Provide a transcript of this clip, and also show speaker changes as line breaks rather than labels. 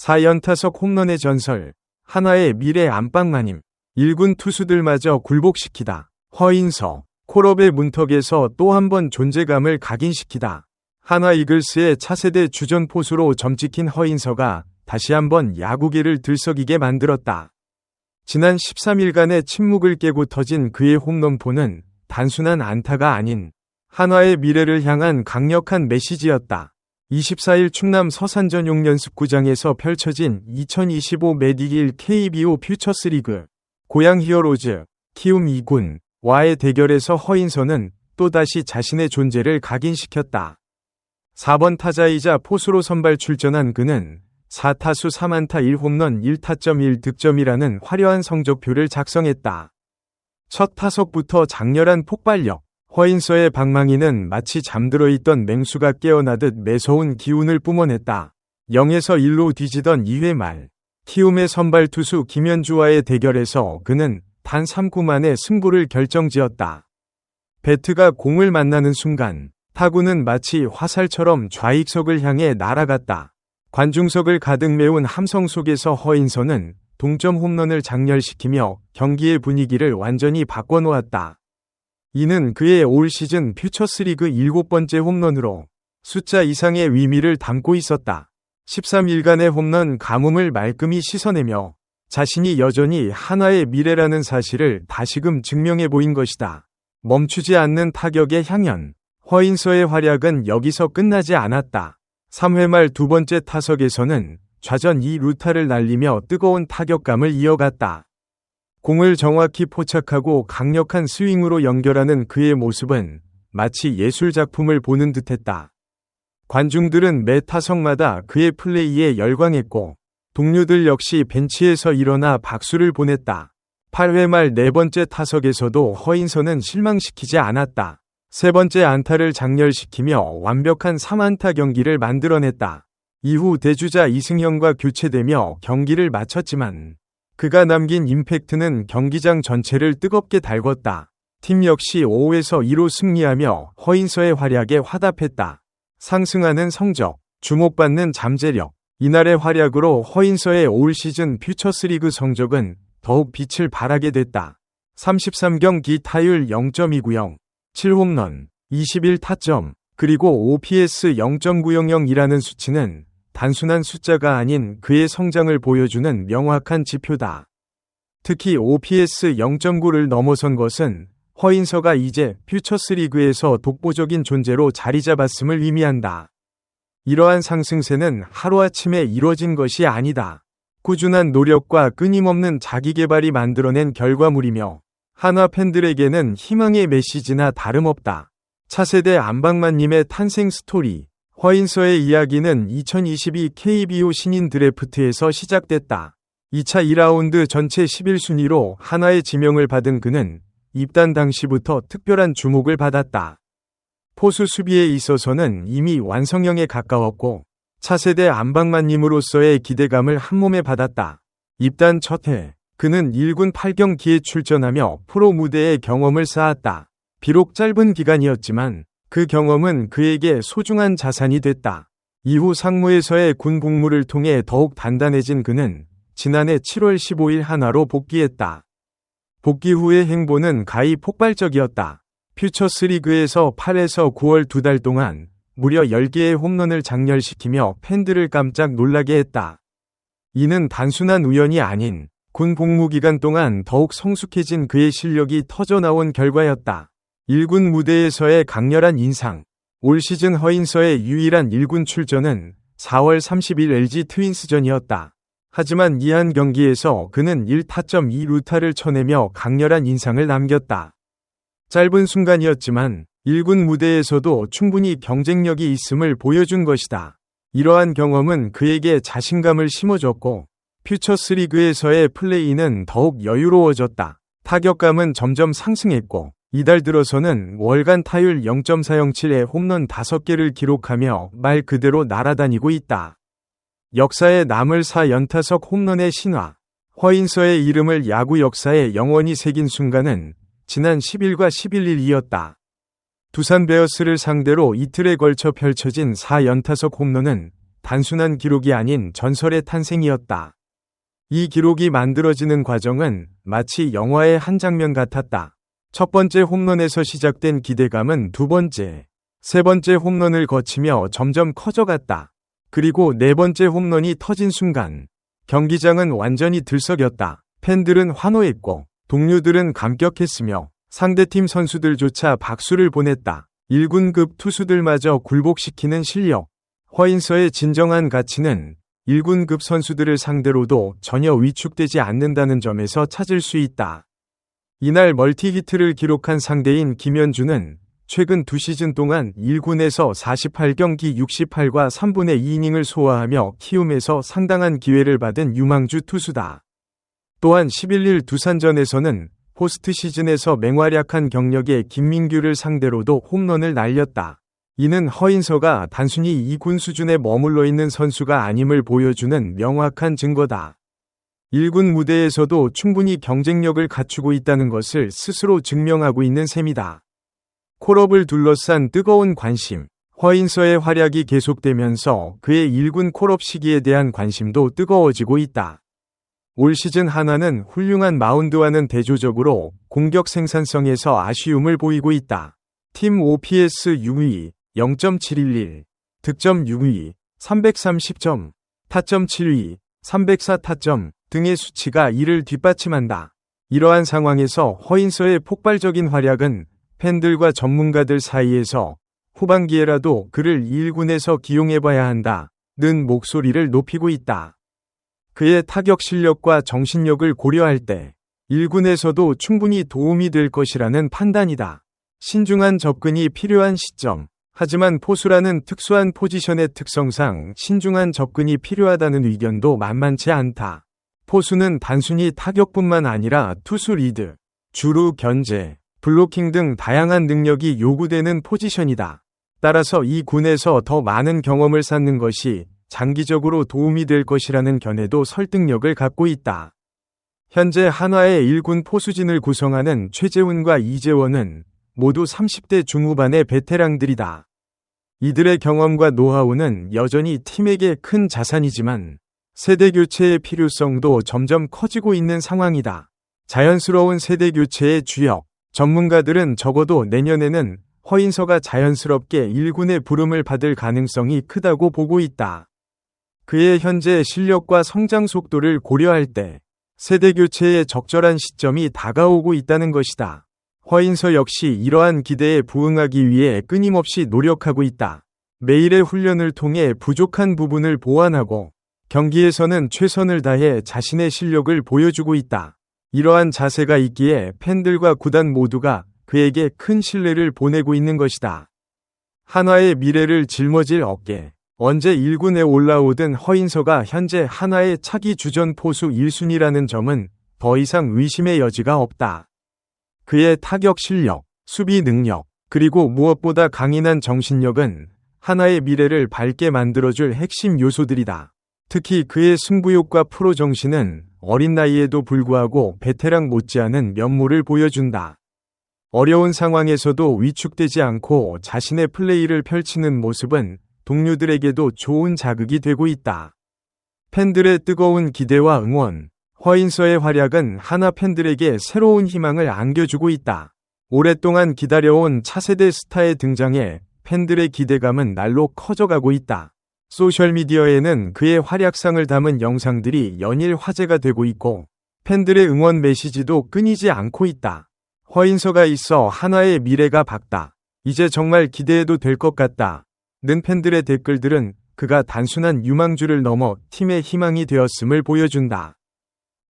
4연타석 홈런의 전설, 하나의 미래 안방마님, 1군 투수들마저 굴복시키다. 허인서, 콜업의 문턱에서 또 한 번 존재감을 각인시키다. 하나 이글스의 차세대 주전 포수로 점찍힌 허인서가 다시 한번 야구계를 들썩이게 만들었다. 지난 13일간의 침묵을 깨고 터진 그의 홈런포는 단순한 안타가 아닌 한화의 미래를 향한 강력한 메시지였다. 24일 충남 서산전 용 연습구장에서 펼쳐진 2025 메디길 KBO 퓨처스리그 고양 히어로즈 키움 2군 와의 대결에서 허인선은 또다시 자신의 존재를 각인시켰다. 4번 타자이자 포수로 선발 출전한 그는 4타수 3안타 1홈런 1타점 1득점이라는 화려한 성적표를 작성했다. 첫 타석부터 장렬한 폭발력, 허인서의 방망이는 마치 잠들어 있던 맹수가 깨어나듯 매서운 기운을 뿜어냈다. 0에서 1로 뒤지던 2회 말, 키움의 선발 투수 김현주와의 대결에서 그는 단 3구 만에 승부를 결정지었다. 배트가 공을 만나는 순간, 타구는 마치 화살처럼 좌익석을 향해 날아갔다. 관중석을 가득 메운 함성 속에서 허인서는 동점 홈런을 장렬시키며 경기의 분위기를 완전히 바꿔놓았다. 이는 그의 올 시즌 퓨처스리그 7번째 홈런으로 숫자 이상의 의미를 담고 있었다. 13일간의 홈런 가뭄을 말끔히 씻어내며 자신이 여전히 하나의 미래라는 사실을 다시금 증명해 보인 것이다. 멈추지 않는 타격의 향연. 허인서의 활약은 여기서 끝나지 않았다. 3회 말 두 번째 타석에서는 좌전 2루타를 날리며 뜨거운 타격감을 이어갔다. 공을 정확히 포착하고 강력한 스윙으로 연결하는 그의 모습은 마치 예술작품을 보는 듯했다. 관중들은 매 타석마다 그의 플레이에 열광했고 동료들 역시 벤치에서 일어나 박수를 보냈다. 8회 말 네 번째 타석에서도 허인선은 실망시키지 않았다. 세 번째 안타를 장렬시키며 완벽한 3안타 경기를 만들어냈다. 이후 대주자 이승현과 교체되며 경기를 마쳤지만 그가 남긴 임팩트는 경기장 전체를 뜨겁게 달궜다. 팀 역시 5에서 2로 승리하며 허인서의 활약에 화답했다. 상승하는 성적, 주목받는 잠재력, 이날의 활약으로 허인서의 올 시즌 퓨처스리그 성적은 더욱 빛을 발하게 됐다. 33경기 타율 0.290, 7홈런, 21타점, 그리고 OPS 0.900이라는 수치는 단순한 숫자가 아닌 그의 성장을 보여주는 명확한 지표다. 특히 OPS 0.9를 넘어선 것은 허인서가 이제 퓨처스 리그에서 독보적인 존재로 자리 잡았음을 의미한다. 이러한 상승세는 하루아침에 이뤄진 것이 아니다. 꾸준한 노력과 끊임없는 자기 개발이 만들어낸 결과물이며 한화 팬들에게는 희망의 메시지나 다름없다. 차세대 안방만님의 탄생 스토리 허인서의 이야기는 2022 KBO 신인 드래프트에서 시작됐다. 2차 2라운드 전체 11순위로 하나의 지명을 받은 그는 입단 당시부터 특별한 주목을 받았다. 포수 수비에 있어서는 이미 완성형에 가까웠고 차세대 안방만님으로서의 기대감을 한몸에 받았다. 입단 첫 해, 그는 1군 8경기에 출전하며 프로 무대의 경험을 쌓았다. 비록 짧은 기간이었지만 그 경험은 그에게 소중한 자산이 됐다. 이후 상무에서의 군 복무를 통해 더욱 단단해진 그는 지난해 7월 15일 하나로 복귀했다. 복귀 후의 행보는 가히 폭발적이었다. 퓨처스 리그에서 8에서 9월 두 달 동안 무려 10개의 홈런을 장렬시키며 팬들을 깜짝 놀라게 했다. 이는 단순한 우연이 아닌 군 복무 기간 동안 더욱 성숙해진 그의 실력이 터져나온 결과였다. 1군 무대에서의 강렬한 인상. 올 시즌 허인서의 유일한 1군 출전은 4월 30일 LG 트윈스전이었다. 하지만 이한 경기에서 그는 1타점 2루타를 쳐내며 강렬한 인상을 남겼다. 짧은 순간이었지만 1군 무대에서도 충분히 경쟁력이 있음을 보여준 것이다. 이러한 경험은 그에게 자신감을 심어줬고 퓨처스 리그에서의 플레이는 더욱 여유로워졌다. 타격감은 점점 상승했고 이달 들어서는 월간 타율 0.407에 홈런 5개를 기록하며 말 그대로 날아다니고 있다. 역사에 남을 4연타석 홈런의 신화. 허인서의 이름을 야구 역사에 영원히 새긴 순간은 지난 10일과 11일이었다. 두산 베어스를 상대로 이틀에 걸쳐 펼쳐진 4연타석 홈런은 단순한 기록이 아닌 전설의 탄생이었다. 이 기록이 만들어지는 과정은 마치 영화의 한 장면 같았다. 첫 번째 홈런에서 시작된 기대감은 두 번째, 세 번째 홈런을 거치며 점점 커져갔다. 그리고 네 번째 홈런이 터진 순간 경기장은 완전히 들썩였다. 팬들은 환호했고 동료들은 감격했으며 상대팀 선수들조차 박수를 보냈다. 1군급 투수들마저 굴복시키는 실력. 허인서의 진정한 가치는 1군급 선수들을 상대로도 전혀 위축되지 않는다는 점에서 찾을 수 있다. 이날 멀티히트를 기록한 상대인 김현주는 최근 두 시즌 동안 1군에서 48경기 68과 3분의 2이닝을 소화하며 키움에서 상당한 기회를 받은 유망주 투수다. 또한 11일 두산전에서는 포스트 시즌에서 맹활약한 경력의 김민규를 상대로도 홈런을 날렸다. 이는 허인서가 단순히 2군 수준에 머물러 있는 선수가 아님을 보여주는 명확한 증거다. 1군 무대에서도 충분히 경쟁력을 갖추고 있다는 것을 스스로 증명하고 있는 셈이다. 콜업을 둘러싼 뜨거운 관심, 허인서의 활약이 계속되면서 그의 1군 콜업 시기에 대한 관심도 뜨거워지고 있다. 올 시즌 하나는 훌륭한 마운드와는 대조적으로 공격 생산성에서 아쉬움을 보이고 있다. 팀 OPS 6위, 0.711, 득점 6위, 330점, 타점 7위, 304 타점, 등의 수치가 이를 뒷받침한다. 이러한 상황에서 허인서의 폭발적인 활약은 팬들과 전문가들 사이에서 후반기에라도 그를 1군에서 기용해봐야 한다. 는 목소리를 높이고 있다. 그의 타격 실력과 정신력을 고려할 때 1군에서도 충분히 도움이 될 것이라는 판단이다. 신중한 접근이 필요한 시점. 하지만 포수라는 특수한 포지션의 특성상 신중한 접근이 필요하다는 의견도 만만치 않다. 포수는 단순히 타격뿐만 아니라 투수 리드, 주루 견제, 블로킹 등 다양한 능력이 요구되는 포지션이다. 따라서 이 군에서 더 많은 경험을 쌓는 것이 장기적으로 도움이 될 것이라는 견해도 설득력을 갖고 있다. 현재 한화의 1군 포수진을 구성하는 최재훈과 이재원은 모두 30대 중후반의 베테랑들이다. 이들의 경험과 노하우는 여전히 팀에게 큰 자산이지만 세대 교체의 필요성도 점점 커지고 있는 상황이다. 자연스러운 세대 교체의 주역, 전문가들은 적어도 내년에는 허인서가 자연스럽게 1군의 부름을 받을 가능성이 크다고 보고 있다. 그의 현재 실력과 성장 속도를 고려할 때 세대 교체의 적절한 시점이 다가오고 있다는 것이다. 허인서 역시 이러한 기대에 부응하기 위해 끊임없이 노력하고 있다. 매일의 훈련을 통해 부족한 부분을 보완하고 경기에서는 최선을 다해 자신의 실력을 보여주고 있다. 이러한 자세가 있기에 팬들과 구단 모두가 그에게 큰 신뢰를 보내고 있는 것이다. 한화의 미래를 짊어질 어깨. 언제 1군에 올라오든 허인서가 현재 한화의 차기 주전 포수 1순위라는 점은 더 이상 의심의 여지가 없다. 그의 타격 실력, 수비 능력, 그리고 무엇보다 강인한 정신력은 하나의 미래를 밝게 만들어줄 핵심 요소들이다. 특히 그의 승부욕과 프로 정신은 어린 나이에도 불구하고 베테랑 못지않은 면모를 보여준다. 어려운 상황에서도 위축되지 않고 자신의 플레이를 펼치는 모습은 동료들에게도 좋은 자극이 되고 있다. 팬들의 뜨거운 기대와 응원, 허인서의 활약은 하나 팬들에게 새로운 희망을 안겨주고 있다. 오랫동안 기다려온 차세대 스타의 등장에 팬들의 기대감은 날로 커져가고 있다. 소셜미디어에는 그의 활약상을 담은 영상들이 연일 화제가 되고 있고 팬들의 응원 메시지도 끊이지 않고 있다. 허인서가 있어 한화의 미래가 밝다. 이제 정말 기대해도 될 것 같다. 는 팬들의 댓글들은 그가 단순한 유망주를 넘어 팀의 희망이 되었음을 보여준다.